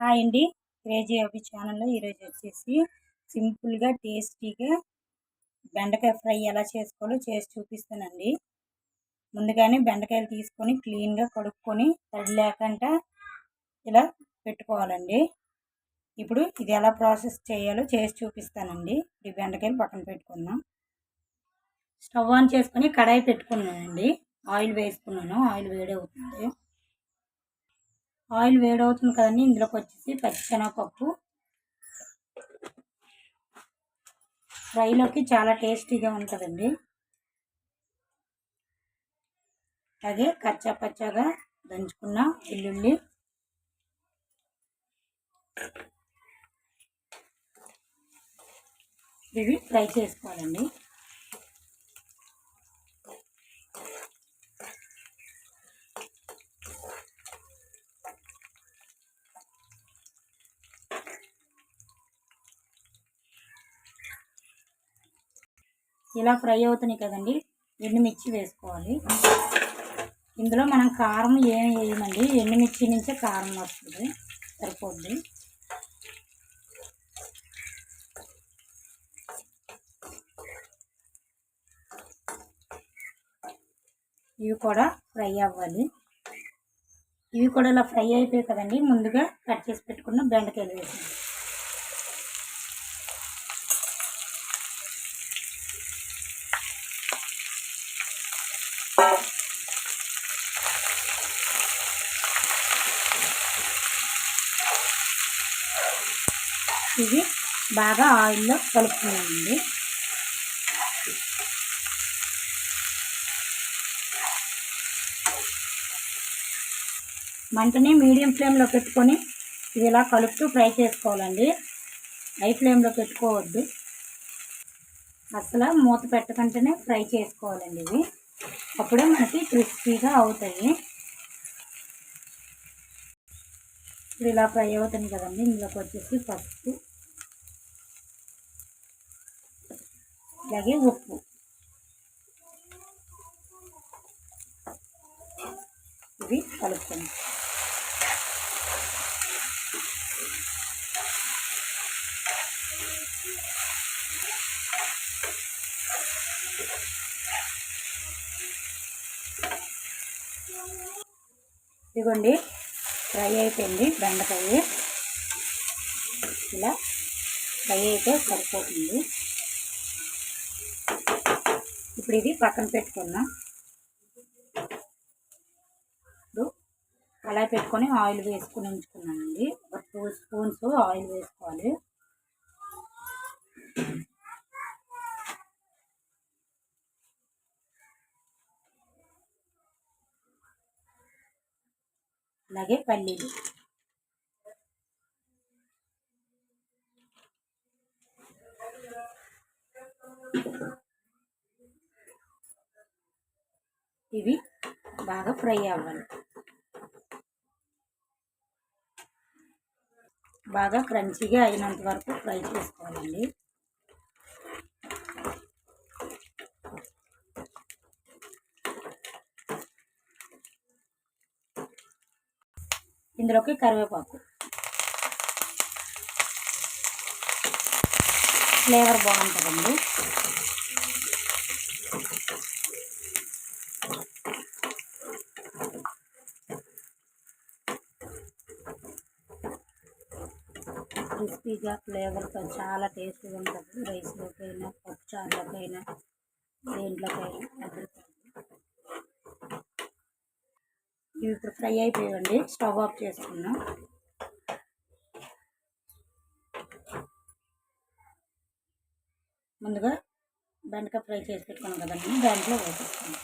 Hi అండి. Crazy అవి ఛానల్లో ఈరోజు వచ్చేసి సింపుల్గా టేస్టీగా బెండకాయ ఫ్రై ఎలా చేసుకోవాలో చేసి చూపిస్తానండి. ముందుగానే బెండకాయలు తీసుకొని క్లీన్గా కడుక్కొని తడి లేకుండా ఇలా పెట్టుకోవాలండి. ఇప్పుడు ఇది ఎలా ప్రాసెస్ చేయాలో చేసి చూపిస్తానండి. ఈ బెండకాయలు పక్కన పెట్టుకుందాం. స్టవ్ ఆన్ చేసుకొని కడాయి పెట్టుకున్నానండి. ఆయిల్ వేసుకున్నాను. ఆయిల్ వేడవుతుంది. ఆయిల్ వేడవుతుంది కదండి. ఇందులోకి వచ్చేసి పచ్చిశనగపప్పు. ఫ్రైలోకి చాలా టేస్టీగా ఉంటుందండి. అలాగే కచ్చా పచ్చాగా దంచుకున్న వెల్లుల్లి. ఇవి ఫ్రై చేసుకోవాలండి. ఇలా ఫ్రై అవుతున్నాయి కదండి. ఎండుమిర్చి వేసుకోవాలి. ఇందులో మనం కారం ఏమి వేయమండి. ఎండుమిర్చి నుంచే కారం వస్తుంది. సరిపోద్ది. ఇవి కూడా ఫ్రై అవ్వాలి. ఇవి కూడా ఇలా ఫ్రై అయిపోయాయి కదండి. ముందుగా కట్ చేసి పెట్టుకున్న బెండకాయలు వేసాను ఇవి బాగా ఆయిల్లో కలుపుకున్నామండి మంటని మీడియం ఫ్లేమ్లో పెట్టుకొని ఇది ఇలా కలుపుతూ ఫ్రై చేసుకోవాలండి. హై ఫ్లేమ్లో పెట్టుకోవద్దు. అసలు మూత పెట్టకుండానే ఫ్రై చేసుకోవాలండి ఇవి. అప్పుడే మనకి క్రిస్పీగా అవుతాయి. ఇప్పుడు ఇలా ఫ్రై అవుతుంది కదండి. ఇందులోకి వచ్చేసి పసుపు అలాగే ఉప్పు. ఇవి కలుపుతాను ఇదిగోండి. ఫ్రై అయిపోయింది బెండకాయ. ఇలా ఫ్రై అయితే సరిపోతుంది. ఇప్పుడు ఇది పక్కన పెట్టుకుందాం. ఇప్పుడు అలా పెట్టుకొని ఆయిల్ వేసుకుని ఉంచుకున్నానండి. ఒక టూ స్పూన్స్ ఆయిల్ వేసుకోవాలి. అలాగే పల్లీలు. ఇవి బాగా ఫ్రై అవ్వాలి. బాగా క్రంచిగా అయినంత వరకు ఫ్రై చేసుకోవాలండి. ఇందులోకి కరివేపాకు. ఫ్లేవర్ బాగుంటుందండి. క్రిస్పీగా ఫ్లేవర్తో చాలా టేస్ట్గా ఉంటుంది. రైస్లోకైనా పప్పు చారులోకైనా దేంట్లోకైనా ఇవి ఇప్పుడు ఫ్రై అయిపోయాయండి. స్టవ్ ఆఫ్ చేసుకున్నాం ముందుగా బెండకాయ ఫ్రై చేసి పెట్టుకున్నాం కదండి. దాంట్లో వేసేస్తాం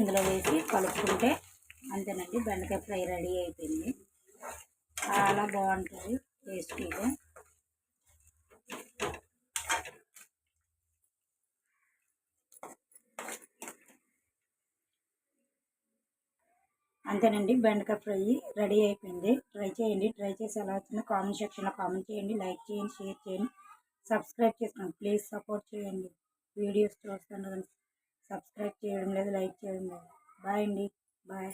ఇందులో వేసి కలుపుకుంటే అంతేనండి. బెండకాయ ఫ్రై రెడీ అయిపోయింది. చాలా బాగుంటుంది టేస్టీగా. అంతేనండి. బెండకాయ ఫ్రై రెడీ అయిపోయింది. ట్రై చేయండి. ట్రై చేసి ఎలా వచ్చిందో కామెంట్ సెక్షన్లో కామెంట్ చేయండి. లైక్ చేయండి షేర్ చేయండి. సబ్స్క్రైబ్ చేసుకోండి. ప్లీజ్ సపోర్ట్ చేయండి. వీడియోస్ చూస్తాను సబ్స్క్రైబ్ చేయడం లేదు లైక్ చేయడం లేదు. బాయ్ అండి. బాయ్.